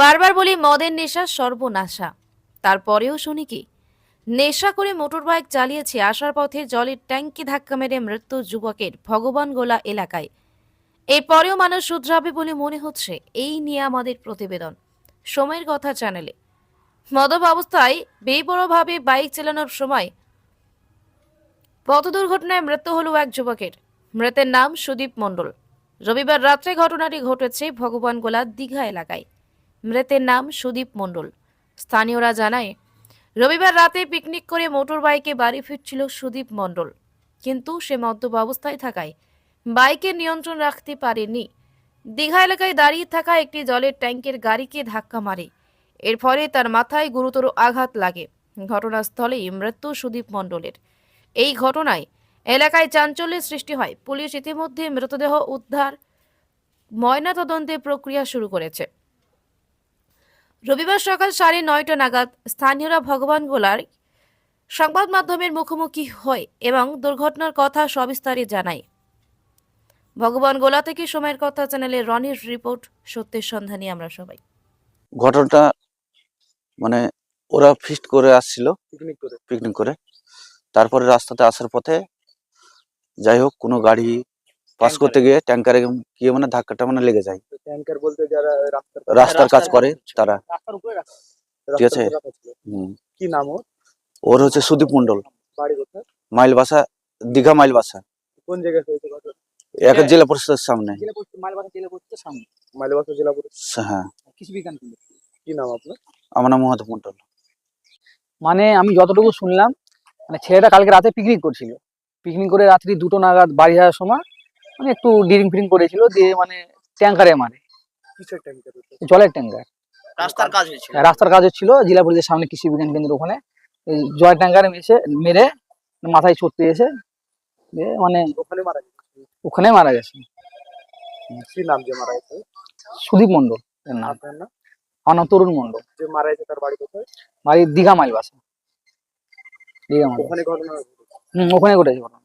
বারবার বলি, মদের নেশা সর্বনাশা। তারপরেও শুনি কি, নেশা করে মোটরবাইক চালিয়েছে, আসার পথে জলের ট্যাঙ্কি ধাক্কা মেরে মৃত্যু যুবকের ভগবানগোলা এলাকায়। এরপরেও মানুষ শুধরাবে বলে মনে হচ্ছে, এই নিয়ে আমাদের প্রতিবেদন। সময়ের কথা চ্যানেলে। মদব অবস্থায় বেপরোভাবে বাইক চালানোর সময় পথ দুর্ঘটনায় মৃত্যু হল এক যুবকের। মৃতের নাম সুদীপ মণ্ডল। রবিবার রাত্রে ঘটনাটি ঘটেছে ভগবানগোলা দীঘা এলাকায়। মৃতের নাম সুদীপ মণ্ডল। স্থানীয়রা জানায়, রবিবার রাতে পিকনিক করে মোটর বাইকে বাড়ি ফিরছিল সুদীপ মণ্ডল। কিন্তু সে মদ্যপ অবস্থায় থাকায় বাইকের নিয়ন্ত্রণ রাখতে পারেনি। দীঘা এলাকায় দাঁড়িয়ে থাকা একটি জলের ট্যাঙ্কের গাড়িকে ধাক্কা মারে। এর ফলে তার মাথায় গুরুতর আঘাত লাগে। ঘটনাস্থলেই মৃত্যু সুদীপ মণ্ডলের। এই ঘটনায় এলাকায় চাঞ্চল্যের সৃষ্টি হয়। পুলিশ ইতিমধ্যে মৃতদেহ উদ্ধার ময়নাতদন্তের প্রক্রিয়া শুরু করেছে। রবিবার সকাল সাড়ে নয়টা নাগাদ স্থানীয়রা ভগবান গোলার সংবাদ মাধ্যমের মুখোমুখি হয় এবং দুর্ঘটনার কথা সবিস্তারে জানায়। ভগবান গোলা থেকে সময়ের কথা চ্যানেলের রনির রিপোর্ট সত্যের সন্ধানী আমরা সবাই। ঘটনাটা মানে ওরা ফিস্ট করে আসছিল পিকনিক করে। পিকনিক করে। তারপরে রাস্তাতে আসার পথে যাই হোক কোনো গাড়ি পাস করতে গিয়ে ট্যাঙ্কারে গিয়ে মানে ধাক্কাটা মানে লেগে যায়। ট্যাঙ্কার বলতে যারা রাস্তার কাজ করে তারা। রাস্তার উপরে ঠিক আছে। কি নাম ওর? ওর হচ্ছে সুদীপ মন্ডল মাইল বাসা দীঘা মাইল বাসা কোন জায়গায় এক জেলা পরিষদের সামনে। জেলা পরিষদের সামনে। মাইলবাসা জেলা পরিষদ। হ্যাঁ। কৃষি বিজ্ঞান কি নাম আপনার? আমার নাম মোহাম্মদ মন্ডল মানে আমি যতটুকু শুনলাম মানে ছেলেটা কালকে রাতে পিকনিক করছিল। পিকনিক করে রাত্রি দুটো নাগাদ বাড়ি যাওয়ার সময় মানে একটু ডিরিং ফিরিং করেছিল দিয়ে মানে ট্যাঙ্কারে মারে। কিসের ট্যাঙ্কার? জলের ট্যাঙ্কার। রাস্তার কাজ হয়েছিল। রাস্তার কাজ হচ্ছিল জেলা পরিষদের সামনে কৃষি বিজ্ঞান কেন্দ্র ওখানে। জলের ট্যাঙ্কারে মেশে মেরে মাথায় চড়তে এসে মানে ওখানে মারা গেছে? ওখানে মারা গেছে। কি নাম যে মারা গেছে? সুদীপ মন্ডল এর আপনার নাম? আমার নাম তরুণ মণ্ডল। যে মারা গেছে তার বাড়ি কোথায়? বাড়ি দীঘা মাইল বাসা দীঘা মাইল ওখানে ঘটনা হম ওখানে ঘটেছে ঘটনা।